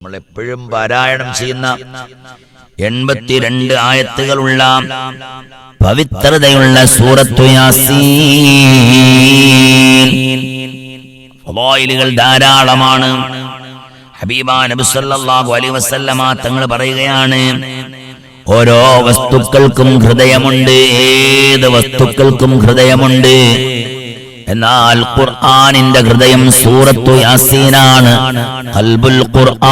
നമ്മൾ എപ്പോഴും പാരായണം ചെയ്യുന്ന എൺപത്തിരണ്ട് ആയത്തുകളുള്ള പവിത്രതയുള്ള സൂറത്തു യാസീൻ. ഫളായിലുകൾ ധാരാളമാണ്. ഹബീബ സല്ലല്ലാഹു അലൈഹി വസല്ലമ തങ്ങൾ പറയുകയാണ് ഓരോ വസ്തുക്കൾക്കും ഹൃദയമുണ്ട് ഏത് വസ്തുക്കൾക്കും ഹൃദയമുണ്ട് എന്നാൽ ഖുർആാനിന്റെ ഹൃദയം സൂറത്തു യാസീനാണ്. കൽബുൽ ഖുർആൻ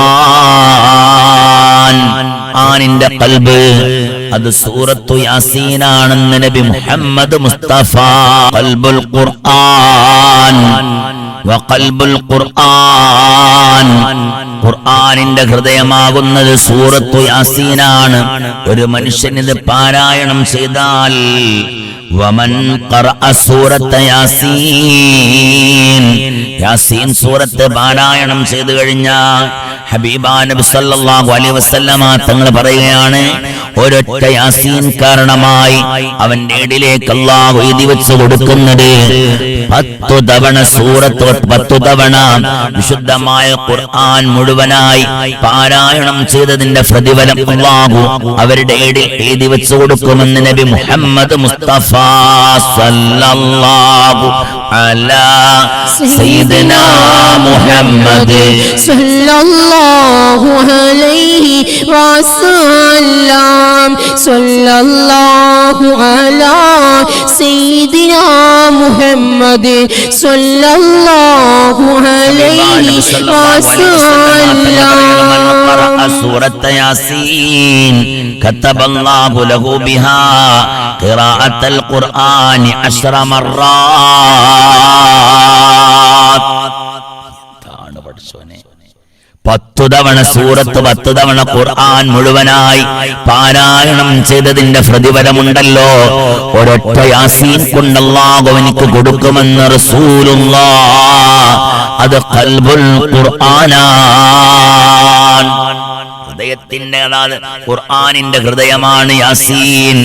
ആനിന്റെ കൽബ് അത് സൂറത്തു യാസീനാണെന്ന് നബി മുഹമ്മദ് മുസ്തഫ. കൽബുൽ ഖുർആൻ വഖൽബുൽ ഖുർആൻ ഖുർആനിന്റെ ഹൃദയമാകുന്നത് സൂറത്തു യാസീനാണ്. ഒരു മനുഷ്യൻ ഇത് പാരായണം ചെയ്താൽ വമൻ യാസീൻ സൂറത്ത് പാരായണം ചെയ്തു കഴിഞ്ഞാൽ ഹബീബാ നബി സല്ലല്ലാഹു അലൈഹി വസല്ലമ തങ്ങൾ പറയുകയാണ് ഒരൊറ്റ യാസീൻ കാരണമായി അവൻ നേടിലേക്ക് അള്ളാഹു എഴുതി വെച്ചു കൊടുക്കുന്നത്. പത്തു തവണ സൂറത്ത് പത്തു തവണ വിശുദ്ധമായ ഖുർആൻ മുഴുവനായി പാരായണം ചെയ്തതിന്റെ പ്രതിഫലം അള്ളാഹു അവരുടെ ഇടിൽ എഴുതി വെച്ചു കൊടുക്കുമെന്ന് നബി മുഹമ്മദ് മുസ്തഫ സല്ലല്ലാഹു സയ്യിദനാ മുഹമ്മദ്. സല്ലല്ലാഹു അലൈഹി വസല്ലം. صلى الله على سيدنا محمد صلى الله عليه وسلم سورة ياسين كتب الله له بها قراءة القرآن عشر مرات തവണ സൂറത്ത് പത്ത് തവണ ഖുർആൻ മുഴുവനായി പാരായണം ചെയ്തതിന്റെ പ്രതിഫലമുണ്ടല്ലോ. ഒരൊറ്റ യാസീൻ കൊണ്ടല്ലാകും എനിക്ക് കൊടുക്കുമെന്ന് റസൂലുള്ളാ. അത് കൽബുൽ ഖുർആനാൻ ഹൃദയത്തിന്റെ ഖുർആാനിന്റെ ഹൃദയമാണ് യാസീൻ.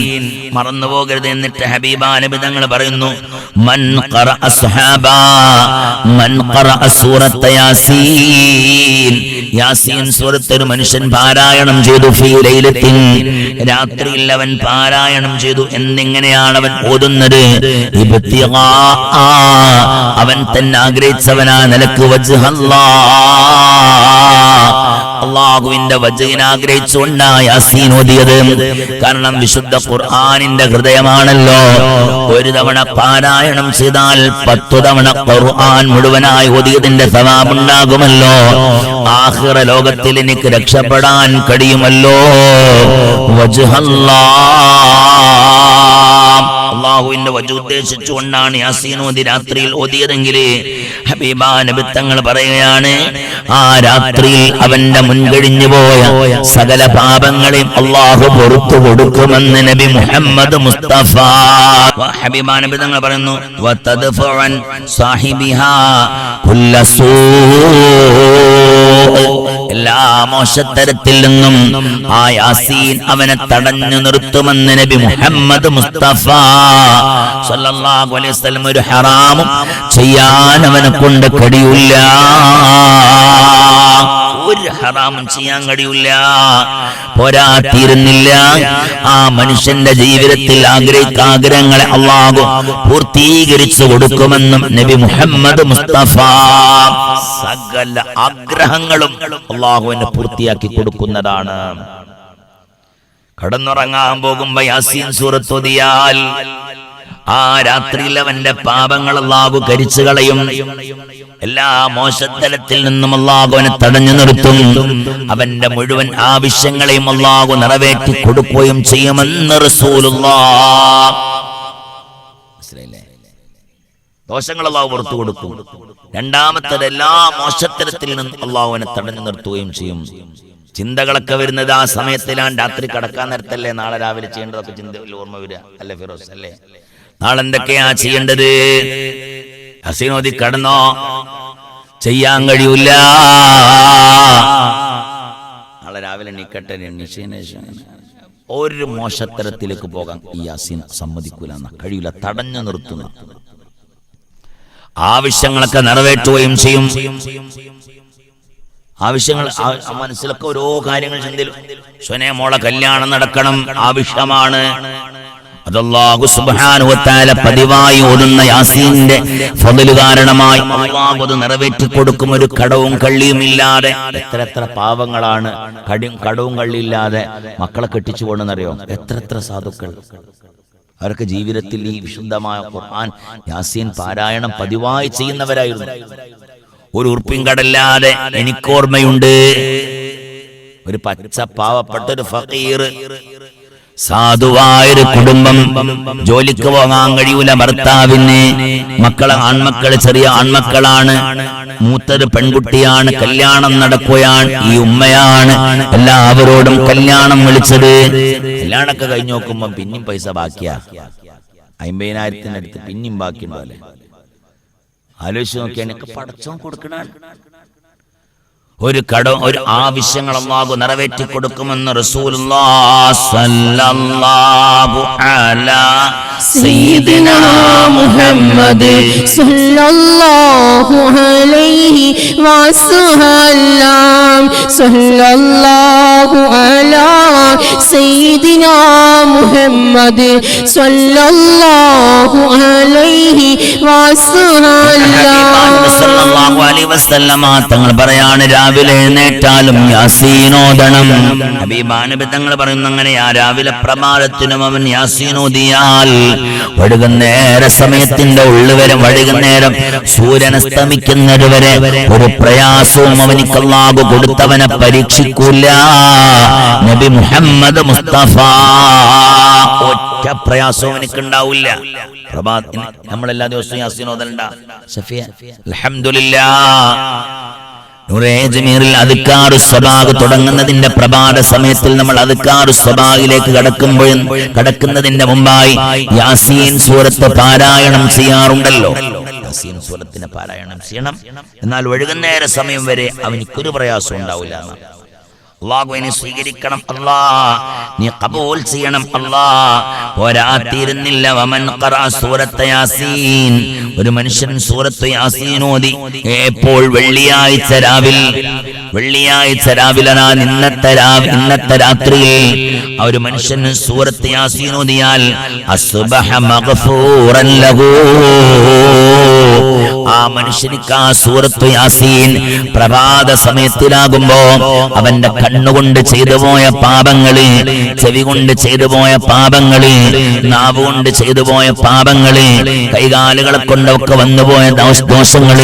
മറന്നു പോകരുത് എന്നിട്ട് ഹബീബ നബി തങ്ങൾ പറയുന്നു മൻ മൻ സൂറത്ത യാസീൻ. യാസീൻ സൂറത്ത് ഒരു മനുഷ്യൻ പാരായണം ചെയ്തു ഫീ ലൈലത്തിൻ. രാത്രിയിൽ അവൻ പാരായണം ചെയ്തു എന്നിങ്ങനെയാണ് അവൻ ഓതുന്നത്. അവൻ തന്നെ ആഗ്രഹിച്ചവനാ നിലയ്ക്ക് വജ്ഹല്ലാ. അള്ളാഹുവിന്റെ വജകിനെ ആഗ്രഹിച്ചുകൊണ്ടാ യാസീൻ ഓതിയത്. കാരണം വിശുദ്ധ ഖുർആാനിന്റെ ഹൃദയമാണല്ലോ. ഒരു തവണ പാരായണം ചെയ്താൽ പത്തു തവണ ഖുർആൻ മുഴുവനായി ഓതിയതിന്റെ സവാബുണ്ടാകുമല്ലോ. ആഹിറ ലോകത്തിൽ എനിക്ക് രക്ഷപ്പെടാൻ കഴിയുമല്ലോ. വജ്ഹല്ലാ. അള്ളാഹുവിന്റെ വജു ഉദ്ദേശിച്ചുകൊണ്ടാണ് ഓതി രാത്രിയിൽ ഓതിയതെങ്കിൽ ഹബീബ നബിത്തങ്ങൾ പറയുകയാണ് ആ രാത്രിയിൽ അവന്റെ മുൻകഴിഞ്ഞു പോയ സകല പാപങ്ങളെയും അള്ളാഹു പൊറത്തു കൊടുക്കുമെന്ന് നബി മുഹമ്മദ് മുസ്തഫ. ഹബീബ നബി തങ്ങൾ പറയുന്നു എല്ലാ മോശത്തരത്തിൽ നിന്നും ആ യാസീൻ അവനെ തടഞ്ഞു നിർത്തുമെന്ന് നബി മുഹമ്മദ് മുസ്തഫ സല്ലല്ലാഹു അലൈഹി വസല്ലം ഒരു ഹറാമും ചെയ്യാൻ അവനെ കൊണ്ട് കഴിയില്ല ഒരു ഹറാമും ചെയ്യാൻ കഴിയില്ല പോരാതിരിന്നില്ല ആ മനുഷ്യന്റെ ജീവിതത്തിൽ ആഗ്രഹിച്ച ആഗ്രഹങ്ങളെ അള്ളാഹു പൂർത്തീകരിച്ചു കൊടുക്കുമെന്നും നബി മുഹമ്മദ് മുസ്തഫ സകല ആഗ്രഹങ്ങളും അള്ളാഹുവിനെ പൂർത്തിയാക്കി കൊടുക്കുന്നതാണ്. കടന്നുറങ്ങാൻ പോകുമ്പോ യാസീൻ സൂറത്ത് ഓതിയാൽ ആ രാത്രിയിൽ അവന്റെ പാപങ്ങൾ അള്ളാഹു കരിച്ചു കളയും. എല്ലാ മോശത്തലത്തിൽ നിന്നും അല്ലാഹു അവനെ തടഞ്ഞു നിർത്തും. അവന്റെ മുഴുവൻ ആവശ്യങ്ങളെയും അല്ലാഹു നിറവേറ്റി കൊടുക്കുകയും ചെയ്യുമെന്ന് ദോഷങ്ങൾ അള്ളാഹു പുറത്തു കൊടുക്കും. രണ്ടാമത്തത് എല്ലാ മോശത്തരത്തിൽ നിന്നും അല്ലാഹു അവനെ തടഞ്ഞു നിർത്തുകയും ചെയ്യും. ചിന്തകളൊക്കെ വരുന്നത് ആ സമയത്തിലാണ് രാത്രി കടക്കാൻ നേരത്തല്ലേ നാളെ രാവിലെ ചെയ്യേണ്ടതൊക്കെ ചിന്തയിൽ ഓർമ്മ വരിക അല്ലേ ഫിറോസ് അല്ലേ? നാളെ എന്തൊക്കെയാ ചെയ്യേണ്ടത്? ഹസീനോദി കടന്നോ? ചെയ്യാൻ കഴിയൂല. നാളെ രാവിലെ എണീക്കട്ടെ ഒരു മോശത്തരത്തിലേക്ക് പോകാൻ ഈ യാസീൻ സമ്മതിക്കൂല എന്ന കഴിയില്ല തടഞ്ഞു നിർത്തുന്ന. ആവശ്യങ്ങളൊക്കെ നിറവേറ്റുകയും ചെയ്യും. ആവശ്യങ്ങൾ മനസ്സിലൊക്കെ ഓരോ കാര്യങ്ങൾ ചിന്തയിലും സ്വനെ മോളെ കല്യാണം നടക്കണം ആവശ്യമാണ്. അതല്ലാഹു സുബാനുവത്താല പതിവായി ഓതുന്ന യാസീന്റെ ഫതിൽ കാരണമായി അത് നിറവേറ്റി കൊടുക്കും. ഒരു കടവും കള്ളിയും ഇല്ലാതെ എത്ര എത്ര പാവങ്ങളാണ്. കടിയും കടവും കള്ളിയില്ലാതെ മക്കളെ കെട്ടിച്ചു കൊണ്ടെന്നറിയോ എത്ര എത്ര സാധുക്കൾ. അവരൊക്കെ ജീവിതത്തിൽ ഈ വിശുദ്ധമായ ഖുർആൻ യാസീൻ പാരായണം പതിവായി ചെയ്യുന്നവരായിരുന്നു. ഒരു ഉറുപ്പിൻ കടല്ലാതെ എനിക്കോർമ്മയുണ്ട്. ഒരു പച്ച പാവപ്പെട്ട ഒരു ഫക്കീർ സാധുവായൊരു കുടുംബം ജോലിക്ക് പോകാൻ കഴിയൂല ഭർത്താവിന് മക്കളെ ആൺമക്കൾ ചെറിയ ആൺമക്കളാണ് മൂത്തത് പെൺകുട്ടിയാണ് കല്യാണം നടക്കുകയാണ് ഈ ഉമ്മയാണ് എല്ലാവരോടും കല്യാണം വിളിച്ചത്. കല്യാണമൊക്കെ കഴിഞ്ഞു നോക്കുമ്പോ പിന്നെയും പൈസ ബാക്കിയാ. അമ്പതിനായിരത്തിനടുത്ത് പിന്നെയും ബാക്കിയുണ്ടാവില്ലേ ആലോചിച്ച് നോക്കിയാൽ എനിക്ക് പടച്ചോൻ കൊടുക്കണ ഒരു കട ഒരു ആവശ്യങ്ങൾ അള്ളാഹു നിറവേറ്റി കൊടുക്കുമെന്ന് റസൂലുള്ളാഹ് മുഹമ്മദ് സല്ലല്ലാഹു അലൈഹി വസല്ലം സല്ലല്ലാഹു അലാ സയ്യിദിനാ മുഹമ്മദ് സ്വല്ലാഹു അലൈഹി വസല്ലമ തങ്ങൾ പറയാണ് രാവിലെ എഴുന്നേറ്റാലും യാസീനോദണം. ഹബീബാനബി തങ്ങൾ അങ്ങനെ അങ്ങനെയാ രാവിലെ പ്രമാദത്തിനും അവൻ യാസീനോദിയാൽ വഴുകുന്നേര സമയത്തിന്റെ ഉള്ളുവരെ വഴുകുന്നേരം സൂര്യൻ അസ്തമിക്കുന്നത് വരെ ഒരു പ്രയാസവും അവനിക്ക് അല്ലാഹു കൊടുത്തവനെ പരീക്ഷിക്കൂല. നബി മുഹമ്മദ് മുസ്തഫ. ഒറ്റ പ്രയാസവും എനിക്ക് ഉണ്ടാവില്ല പ്രഭാത് നമ്മളെല്ലാ ദിവസവും യാസീനോദലുണ്ട അലഹമില്ല തുടങ്ങുന്നതിന്റെ പ്രഭാത സമയത്തിൽ നമ്മൾ അധികാറു സ്വഭാഗിലേക്ക് കടക്കുമ്പോഴും കടക്കുന്നതിന്റെ മുമ്പായി യാസീൻ സൂറത്ത് പാരായണം ചെയ്യാറുണ്ടല്ലോ. യാസീൻ സ്വലത്തിന് പാരായണം ചെയ്യണം. എന്നാൽ ഒഴുകുന്നേര സമയം വരെ അവനിക്കൊരു പ്രയാസം ഉണ്ടാവില്ല അള്ളാഹുവിനെ സ്വീകരിക്കണം അല്ലാ നീ കബൂൽ ചെയ്യണം അല്ലാ പോരാത്തിരുന്നില്ല വമൻ സൂറത്ത് യാസീൻ. ഒരു മനുഷ്യൻ സൂറത്ത് യാസീൻ ഓതി എപ്പോൾ വെള്ളിയാഴ്ച രാവിൽ വെള്ളിയാഴ്ച രാവിലെ നാ ഇന്നത്തെ ഇന്നത്തെ രാത്രിയിൽ. ആ ഒരു മനുഷ്യന് സൂറത്ത് യാസീൻ ഓതിയാൽ അസ്ബഹ മഗ്ഫൂറൻ ലഹു. ആ മനുഷ്യനിക്ക് ആ സൂറത്ത് യാസീൻ പ്രഭാത സമയത്തിലാകുമ്പോ അവന്റെ കണ്ണുകൊണ്ട് ചെയ്തു പോയ പാപങ്ങൾ ചെവി കൊണ്ട് ചെയ്തു പോയ പാപങ്ങൾ നാവ് കൊണ്ട് ചെയ്തു പോയ പാപങ്ങൾ കൈകാലുകളെ കൊണ്ടൊക്കെ വന്നുപോയ ദോഷ- ദോഷങ്ങൾ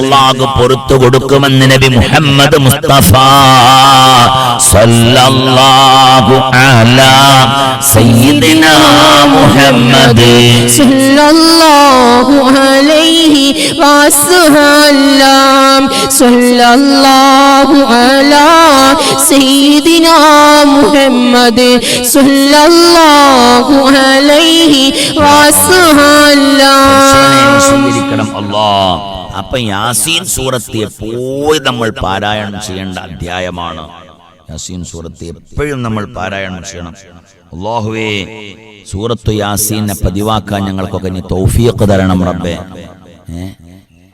അള്ളാഹ് പുറത്തു കൊടുക്കുമെന്ന് നബി മുഹമ്മദ് മുസ്തഫ സല്ലല്ലാഹു അലാ സയ്യിദിനാ മുഹമ്മദ്. സല്ലല്ലാഹു അലൈഹി വസല്ലം. സല്ലല്ലാഹു അലാ സയ്യിദിനാ മുഹമ്മദ് സല്ലല്ലാഹു അലൈഹി വസല്ലം. وسلم അല്ലാ അപ്പൊ യാസീൻ സൂറത്ത് എപ്പോഴും നമ്മൾ പാരായണം ചെയ്യേണ്ട അധ്യായമാണ്. യാസീൻ സൂറത്ത് എപ്പോഴും നമ്മൾ പാരായണം ചെയ്യണം. അള്ളാഹുവേ സൂറത്തു യാസീനെ പതിവാക്കാൻ ഞങ്ങൾക്കൊക്കെ ഇനി തൗഫീഖ് തരണം റബ്ബേ. ഏ?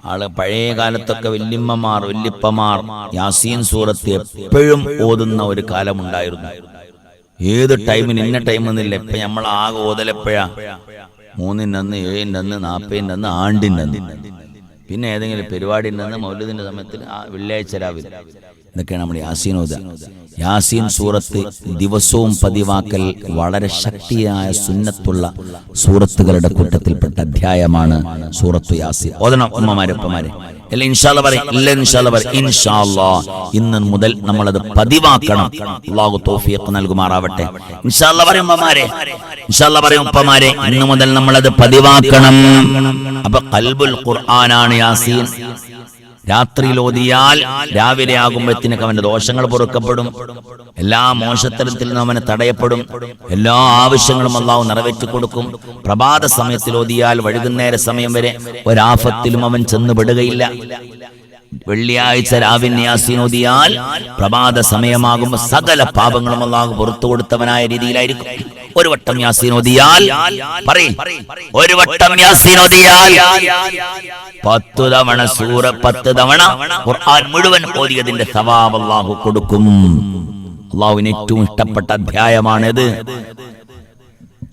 ആൾ പഴയ കാലത്തൊക്കെ വല്യമ്മമാർ വല്യപ്പമാർ യാസീൻ സൂറത്ത് എപ്പോഴും ഓതുന്ന ഒരു കാലമുണ്ടായിരുന്നു. ഏത് ടൈമിന് ഇന്ന ടൈം എന്നില്ല ഇപ്പൊ നമ്മൾ ആകെ ഓതലെപ്പോഴാ? മൂന്നിന്റെ അന്ന് ഏഴിന്റെ അന്ന് നാൽപ്പതിന്റെ അന്ന് ആണ്ടിന്റെ അന്ന് പിന്നെ ഏതെങ്കിലും പരിപാടിന്റെ അന്ന് മൗലൂദിന്റെ സമയത്തിൽ ആ വെള്ളിയാഴ്ച രാവിലെ. ഇതൊക്കെയാണ് നമ്മൾ യാസീനോദ യാസീൻ സൂറത്ത് ദിവസവും പതിവാക്കൽ വളരെ ശക്തിയായ സുന്നത്തുള്ള സൂറത്തുകളുടെ കൂട്ടത്തിൽപ്പെട്ട അധ്യായമാണ് സൂറത്തു യാസീൻ. ഓതണം ഉമ്മമാരെ ഉപ്പമാരെ. അല്ല ഇൻഷാല്ല പറയും ഇല്ല ഇൻഷാല്ല ഇന്ന് മുതൽ നമ്മളത് പതിവാക്കണം. അള്ളാഹു തോഫിയൊക്കെ നൽകുമാറാവട്ടെ. ഇൻഷാല്ല പറയും ഉമ്മമാരെ. ഇൻഷാല്ല പറയും ഉപ്പമാരെ ഇന്ന് മുതൽ നമ്മളത് പതിവാക്കണം. അപ്പൊ കൽബുൽ ഖുർആനാണ് യാസീൻ. രാത്രിയിൽ ഓതിയാൽ രാവിലെ ആകുമ്പോഴത്തേക്ക് അവന്റെ ദോഷങ്ങൾ പൊറുക്കപ്പെടും. എല്ലാ മോശത്തരത്തിൽ നിന്നും അവന് തടയപ്പെടും. എല്ലാ ആവശ്യങ്ങളും അള്ളാഹു നിറവേറ്റി കൊടുക്കും. പ്രഭാത സമയത്തിൽ ഓതിയാൽ വൈകുന്നേര സമയം വരെ ഒരാഫത്തിലും അവൻ ചെന്ന് പെടുകയില്ല. വെള്ളിയാഴ്ച ഓതിയാൽ പ്രഭാത സമയമാകുമ്പോൾ സകല പാപങ്ങളും അള്ളാഹു പുറത്തു കൊടുത്തവനായ രീതിയിലായിരിക്കും. ഒരു വട്ടം യാസീൻ ഓതിയാൽ പറയും ഒരു വട്ടം യാസീൻ ഓതിയാൽ പത്തു തവണ സൂറ പത്ത് തവണ ഖുർആൻ മുഴുവൻ ഓതിയതിന്റെ സവാബ് അള്ളാഹു കൊടുക്കും. അള്ളാഹുവിന് ഏറ്റവും ഇഷ്ടപ്പെട്ട അധ്യായമാണിത്.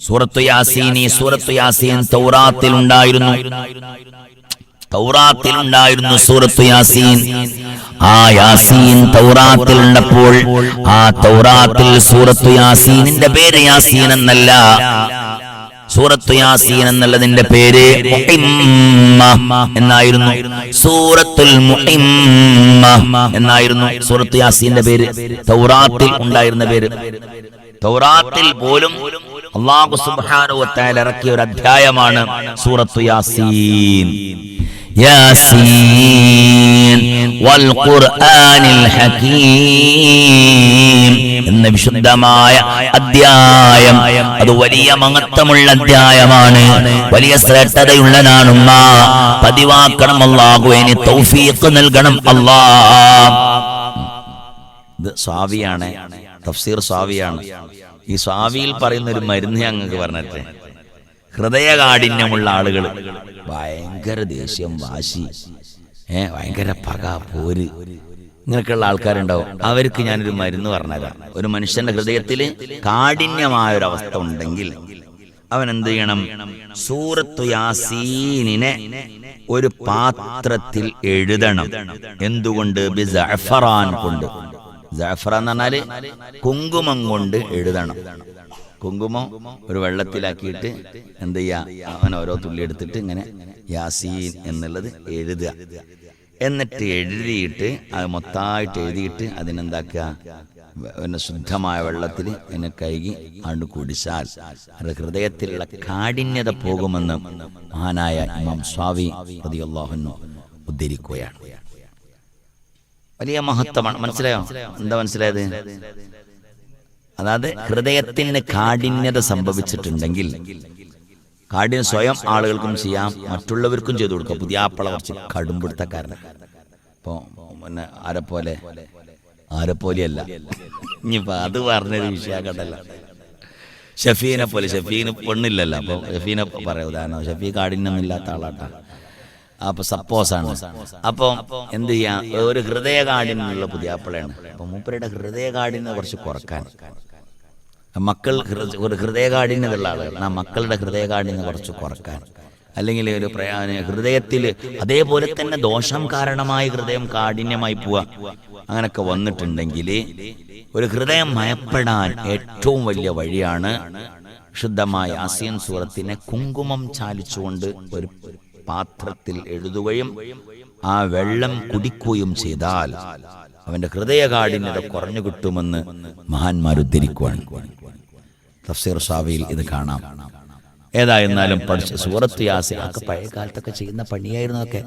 സൂറത്തു യാസീൻ ഈ സൂറത്തു യാസീൻ തൗറാത്തിൽ ഉണ്ടായിരുന്നു. തൗറാത്തിൽ ഉണ്ടായിരുന്നു സൂറത്തു യാസീൻ. ആ യാസീൻ തൗറാത്തിൽ ഉണ്ടപ്പോൾ ആ തൗറാത്തിൽ സൂറത്ത് യാസീനിന്റെ പേര് യാസീൻ എന്നല്ല. സൂറത്ത് യാസീൻ എന്നുള്ളതിന്റെ പേര് എന്നായിരുന്നു. സൂറത്തുൽ എന്നായിരുന്നു സൂറത്ത് യാസീന്റെ പേര്. തൗറാത്തിൽ ഉണ്ടായിരുന്ന പേര്. തൗറാത്തിൽ പോലും അള്ളാഹു തആല ഇറക്കിയ ഒരു അധ്യായമാണ് സൂറത്തു യാസീൻ. യാസീൻ വൽ ഖുർആനിൽ ഹകീം. എന്ന വിശുദ്ധമായ അധ്യായം. അത് വലിയ മഹത്വമുള്ള അധ്യായമാണ്. വലിയ ശ്രേഷ്ഠതയുള്ളതാണ് ശ്രേഷ്ഠതയുള്ളതാണുമ്മ. പതിവാക്കണം അള്ളാഹു ഇനി തൗഫീഖ് നൽകണം അല്ലാ ഇത് സ്വാവിയാണ്. തഫ്സീർ സ്വാവിയാണ്. ഈ സ്വാവിയിൽ പറയുന്ന ഒരു മരുന്ന് ഞങ്ങൾക്ക് പറഞ്ഞിട്ട് ഹൃദയകാഠിന്യമുള്ള ആളുകൾ ഭയങ്കര ദേഷ്യം വാശി. ഏ ഭയങ്കര പക പോര്. ഇങ്ങനെയൊക്കെയുള്ള ആൾക്കാരുണ്ടാവും. അവർക്ക് ഞാനൊരു മരുന്ന് പറഞ്ഞുതരാം. ഒരു മനുഷ്യന്റെ ഹൃദയത്തിൽ കാഠിന്യമായ ഒരു അവസ്ഥ ഉണ്ടെങ്കിൽ അവൻ എന്ത് ചെയ്യണം സൂറത്തു യാസീനിനെ ഒരു പാത്രത്തിൽ എഴുതണം. എന്തുകൊണ്ട്? കൊണ്ട്. ജഫറാൻ എന്ന് പറഞ്ഞാൽ കുങ്കുമം കൊണ്ട് എഴുതണം. കുങ്കുമം ഒരു വെള്ളത്തിലാക്കിയിട്ട് എന്ത് ചെയ്യാ? അവൻ ഓരോ തുള്ളി എടുത്തിട്ട് ഇങ്ങനെ യാസീൻ എന്നുള്ളത് എഴുതുക. എന്നിട്ട് എഴുതിയിട്ട് അത് മൊത്തമായിട്ട് എഴുതിയിട്ട് അതിനെന്താക്കുക? പിന്നെ ശുദ്ധമായ വെള്ളത്തിൽ എന്നെ കഴുകി അണ്ട് കുടിച്ചാൽ അത് ഹൃദയത്തിലുള്ള കാഠിന്യത പോകുമെന്ന് മഹാനായ ഇമാം സ്വാമി പ്രതിയല്ലാഹുന്നു ഉദ്ധരിക്കുകയാണ്. വലിയ മഹത്വമാണ്. മനസ്സിലായോ? എന്താ മനസ്സിലായത്? അതായത് ഹൃദയത്തിന് കാഠിന്യത സംഭവിച്ചിട്ടുണ്ടെങ്കിൽ കാഠിന്യം സ്വയം ആളുകൾക്കും ചെയ്യാം മറ്റുള്ളവർക്കും ചെയ്തു കൊടുക്കാം. പുതിയ ആപ്പള കുറച്ച് കടുംപിടുത്തക്കാരന്. പോലെ പിന്നെ ആരെപ്പോലെ ആരെപ്പോലെയല്ല ഇനിയിപ്പോ അത് പറഞ്ഞൊരു വിഷയാക്കട്ടല്ല ഷഫീനെ പോലെ ഷഫീന് പെണ്ണില്ലല്ലോ. അപ്പൊ ഷഫീനെ പറയാം ഉദാഹരണം ഷഫീ കാഠിന്യമില്ലാത്ത ആളാട്ടാ. അപ്പൊ സപ്പോസാണ് അപ്പൊ എന്ത് ചെയ്യാം? ഒരു ഹൃദയകാഠിന്യമുള്ള പുതിയാപ്പിളയാണ് അപ്പൊ മൂപ്പരുടെ ഹൃദയകാഠിന്യം കുറച്ച് കുറയ്ക്കാൻ. മക്കൾ ഒരു ഹൃദയകാഠിന്യമുള്ള ആളുകൾ. ആ മക്കളുടെ ഹൃദയകാഠിന്യം കുറച്ച് കുറയ്ക്കാൻ. അല്ലെങ്കിൽ ഒരു ഹൃദയത്തിൽ അതേപോലെ തന്നെ ദോഷം കാരണമായി ഹൃദയം കാഠിന്യമായി പോവുക അങ്ങനൊക്കെ വന്നിട്ടുണ്ടെങ്കിൽ ഒരു ഹൃദയം മയപ്പെടാൻ ഏറ്റവും വലിയ വഴിയാണ് ശുദ്ധമായ ആസിയൻ സൂറത്തിനെ കുങ്കുമം ചാലിച്ചുകൊണ്ട് ഒരു പാത്രത്തിൽ എഴുതുകയും ആ വെള്ളം കുടിക്കുകയും ചെയ്താൽ അവന്റെ ഹൃദയകാഠിന്യത കുറഞ്ഞു കിട്ടുമെന്ന് മഹാന്മാർ ഉദ്ധരിക്കുവാണ് തഫ്സീർ സാവിയിൽ ഇത് കാണാം. ഏതായിരുന്നാലും പഠിച്ച സൂറത്ത് യാസി ഒക്കെ പഴയ കാലത്തൊക്കെ ചെയ്യുന്ന പണിയായിരുന്നു ഒക്കെ